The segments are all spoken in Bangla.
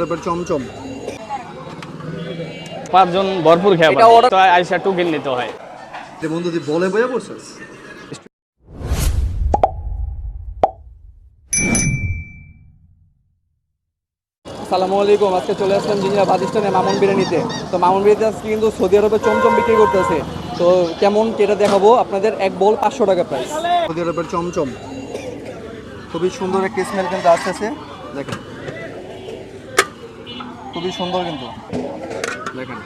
তারপর চমচম। পাঁচজন ভরপুর খেয়ে এটা তো আইসা টুকিন নিতে হয়। বন্ধু তুই বলে পড়ছিস? আলাইকুম। আজকে চলে আসলাম জিনিয়া বাদিস্তানে মামুন বিরিয়ানিতে। তো মামুন বিরিয়ানিতে আজকে কিন্তু সৌদি আরবে চমচম বিক্রি করতেছে। তো কেমন এটা দেখাবো? আপনাদের এক বল পাঁচশো টাকা প্রাইস সৌদি আরবের চমচম। খুবই সুন্দর একটা স্মেল কিন্তু আসতেছে। দেখেন। খুবই সুন্দর কিন্তু। দেখেন।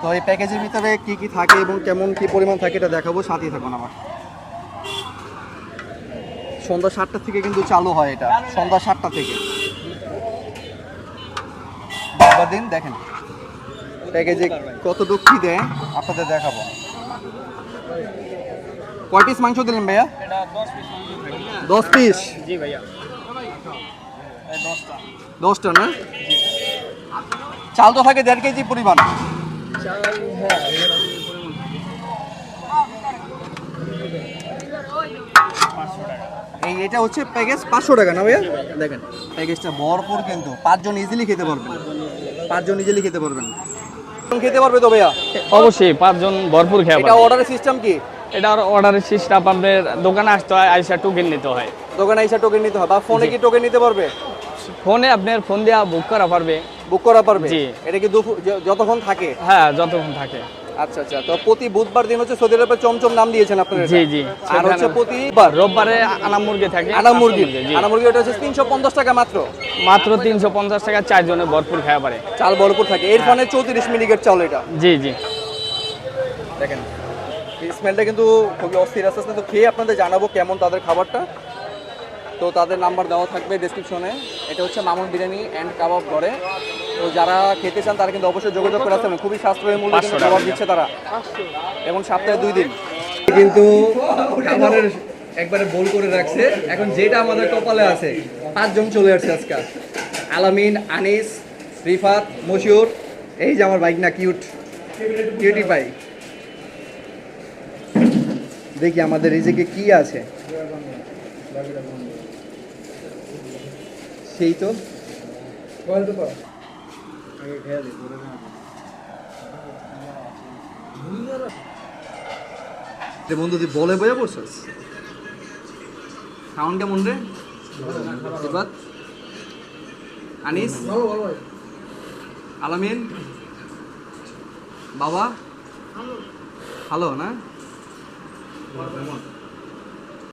তো এই প্যাকেজের ভিতরে কি কি থাকে এবং কেমন কি পরিমাণ থাকে এটা দেখাবো সাথেই থাকুন আমার সন্ধ্যা সাতটা থেকে কিন্তু চালু হয় এটা সন্ধ্যা সাতটা থেকে। দিন দেখেন। প্যাকেজে কতটুকু কি দেয় আপনাদের দেখাবো। কয় পিস মাংস দিলেন ভাইয়া? দশ পিস জি ভাইয়া। দশটা না? চাল তো থাকে দেড় কেজি পরিমাণ। এই এটা হচ্ছে প্যাকেজ পাঁচশো টাকা না ভাইয়া? দেখেন প্যাকেজটা ভরপুর কিন্তু। পাঁচজন ইজিলি খেতে পারবেন। পাঁচজন ইজিলি খেতে পারবেন। খেতে পারবে তো ভাইয়া? অবশ্যই পাঁচজন ভরপুর খেয়ে এটা অর্ডারের সিস্টেম কি? এটার অর্ডারের সিস্টেম আপনাদের দোকানে আসতে হয় আইসা টুকিন নিতে হয়। দোকানে এসে টোকেন নিতে হয় বা ফোনে কি টোকেন নিতে পারবে? ফোনে আপনার ফোন দিয়া বুক করা পারবে। বুক করা পারবে? জি। এটা কি যতক্ষণ থাকে? হ্যাঁ যতক্ষণ থাকে। আচ্ছা আচ্ছা। তো প্রতি বুধবার দিন হচ্ছে সৌদি আরবের চমচম নাম দিয়েছেন আপনারা জি জি। আর হচ্ছে রোববারে মুরগি থাকে। মুরগি। মুরগি ওটা হচ্ছে তিনশো পঞ্চাশ টাকা মাত্র? মাত্র তিনশো পঞ্চাশ টাকা চারজনে ভরপুর খেয়ে পারে। চাল ভরপুর থাকে। এর ফোনে চৌত্রিশ মিনিকের চাল এটা। জি জি। দেখেন স্মেলটা কিন্তু খুবই অস্থির আস্তে আস্তে তো খেয়ে আপনাদের জানাব কেমন তাদের খাবারটা। তো তাদের নাম্বার দেওয়া থাকবে ডেসক্রিপশনে এটা হচ্ছে মামুন বিরিয়ানি অ্যান্ড কাবাব করে তো যারা খেতে চান তারা কিন্তু অবশ্যই যোগাযোগ করে আসতে হবে খুবই সাশ্রয়ী মূল্যে কিন্তু 500 টাকা। খাবার দিচ্ছে তারা। এবং সপ্তাহে দুই দিন। কিন্তু খাবারের একবারে বোল করে রাখছে। এখন যেটা আমাদের কপালে আছে পাঁচজন চলে আসছে আজকে। আলামিন আনিস রিফাত মশিউর এই যে আমার বাইক না কিউট। কিউটি পাই দেখি আমাদের রিজিকে কি আছে। সেই তো। বন্ধু তুই বলে বইয়া পড়ছিস? সাউন্ড কেমন রে। এবার। আনিস। আলামিন। বাবা। ভালো না?